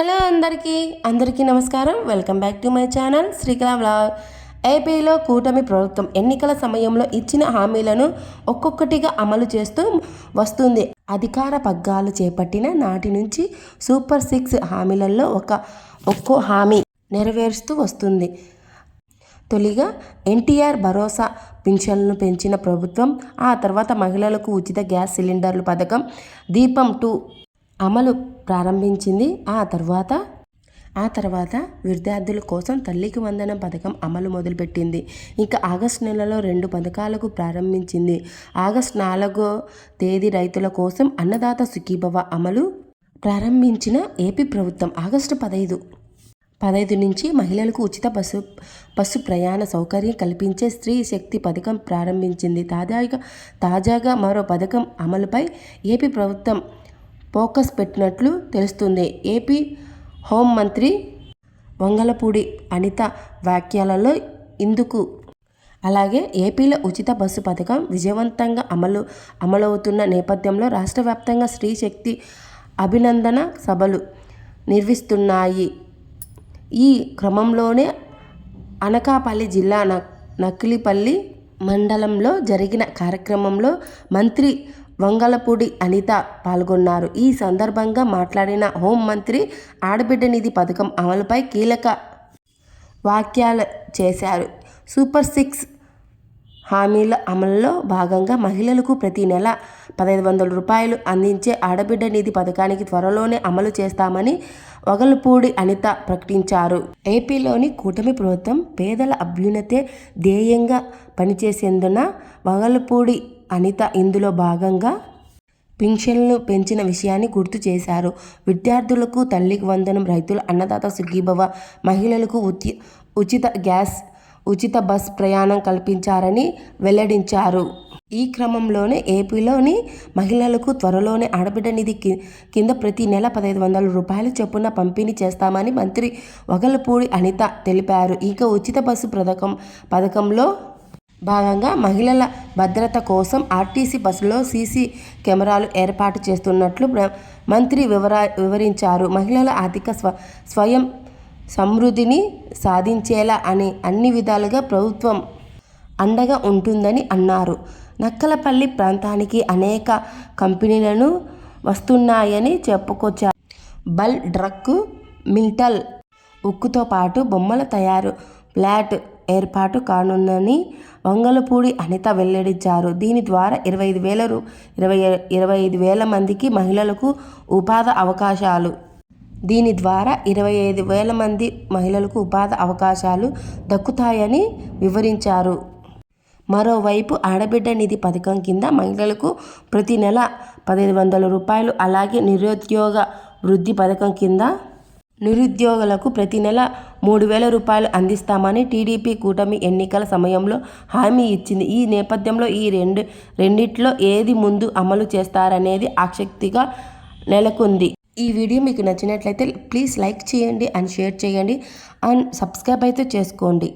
Hello అందరికీ అందరికీ నమస్కారం. Welcome back to my channel Srikala vlog. ఏపీలో కూటమి ప్రభుత్వం ఎన్నికల సమయంలో ఇచ్చిన హామీలను ఒక్కొక్కటిగా అమలు చేస్తూ వస్తుంది. అధికార పగ్గాలు చేపట్టిన నాటి నుంచి సూపర్ సిక్స్ హామీలలో ఒక ఒక్కో హామీ నెరవేరుస్తూ వస్తుంది. తొలిగా ఎన్టీఆర్ భరోసా పింఛన్లను పెంచిన ప్రభుత్వం ఆ తర్వాత మహిళలకు ఉచిత గ్యాస్ సిలిండర్లు పథకం దీపం టూ అమలు ప్రారంభించింది. ఆ తర్వాత ఆ తర్వాత విద్యార్థుల కోసం తల్లికి వందనం పథకం అమలు మొదలుపెట్టింది. ఇంకా ఆగస్టు నెలలో రెండు పథకాలకు ప్రారంభించింది. ఆగస్టు నాలుగో తేదీ రైతుల కోసం అన్నదాత సుఖీభవ అమలు ప్రారంభించిన ఏపీ ప్రభుత్వం ఆగస్టు పదహైదు పదహైదు నుంచి మహిళలకు ఉచిత బస్సు బస్సు ప్రయాణ సౌకర్యం కల్పించే స్త్రీ శక్తి పథకం ప్రారంభించింది. తాజాగా తాజాగా మరో పథకం అమలుపై ఏపీ ప్రభుత్వం ఫోకస్ పెట్టినట్లు తెలుస్తుంది. ఏపీ హోంమంత్రి వంగలపూడి అనిత వ్యాఖ్యలలో ఇందుకు. అలాగే ఏపీలో ఉచిత బస్సు పథకం విజయవంతంగా అమలు అమలవుతున్న నేపథ్యంలో రాష్ట్ర వ్యాప్తంగా స్త్రీ శక్తి అభినందన సభలు నిర్వహిస్తున్నాయి. ఈ క్రమంలోనే అనకాపల్లి జిల్లా నకిలిపల్లి మండలంలో జరిగిన కార్యక్రమంలో మంత్రి వంగలపూడి అనిత పాల్గొన్నారు. ఈ సందర్భంగా మాట్లాడిన హోంమంత్రి ఆడబిడ్డ నిధి పథకం అమలుపై కీలక వ్యాఖ్యలు చేశారు. సూపర్ సిక్స్ హామీల అమలులో భాగంగా మహిళలకు ప్రతి నెల పదహైదు వందల రూపాయలు అందించే ఆడబిడ్డ నిధి పథకానికి త్వరలోనే అమలు చేస్తామని వగలపూడి అనిత ప్రకటించారు. ఏపీలోని కూటమి ప్రభుత్వం పేదల అభ్యున్నతే ధ్యేయంగా పనిచేసేందున వగలపూడి అనిత ఇందులో భాగంగా పింఛన్లు పెంచిన విషయాన్ని గుర్తు చేశారు. విద్యార్థులకు తల్లికి వందనం రైతులు అన్నదాత సుఖీభవ మహిళలకు ఉచిత గ్యాస్ ఉచిత బస్ ప్రయాణం కల్పించారని వెల్లడించారు. ఈ క్రమంలోనే ఏపీలోని మహిళలకు త్వరలోనే ఆడబిడ్డ నిధి కింద ప్రతి నెల పదహైదు వందల రూపాయల చొప్పున పంపిణీ చేస్తామని మంత్రి వగలపూడి అనిత తెలిపారు. ఇక ఉచిత బస్సు పథకం పథకంలో భాగంగా మహిళల భద్రత కోసం ఆర్టీసీ బస్సులో సీసీ కెమెరాలు ఏర్పాటు చేస్తున్నట్లు మంత్రి వివర వివరించారు. మహిళల ఆర్థిక స్వ స్వయం సమృద్ధిని సాధించేలా అని అన్ని విధాలుగా ప్రభుత్వం అండగా ఉంటుందని అన్నారు. నక్కలపల్లి ప్రాంతానికి అనేక కంపెనీలను వస్తున్నాయని చెప్పుకొచ్చారు. బల్ డ్రక్ మిల్టల్ ఉక్కుతో పాటు బొమ్మల తయారు ఫ్లాట్ ఏర్పాటు కానుందని వంగలపూడి అనిత వెల్లడించారు. దీని ద్వారా ఇరవై ఐదు వేల ఇరవై ఇరవై ఐదు వేల మందికి మహిళలకు ఉపాధి అవకాశాలు. దీని ద్వారా ఇరవై ఐదు వేల మంది మహిళలకు ఉపాధి అవకాశాలు దక్కుతాయని వివరించారు. మరోవైపు ఆడబిడ్డ నిధి పథకం కింద మహిళలకు ప్రతి నెల పదిహేను వందల రూపాయలు అలాగే నిరుద్యోగ వృద్ధి పథకం కింద నిరుద్యోగులకు ప్రతి నెల మూడు వేల రూపాయలు అందిస్తామని టీడీపీ కూటమి ఎన్నికల సమయంలో హామీ ఇచ్చింది. ఈ నేపథ్యంలో ఈ రెండు రెండిట్లో ఏది ముందు అమలు చేస్తారనేది ఆసక్తిగా నెలకొంది. ఈ వీడియో మీకు నచ్చినట్లయితే ప్లీజ్ లైక్ చేయండి అండ్ షేర్ చేయండి అండ్ సబ్స్క్రైబ్ అయితే చేసుకోండి.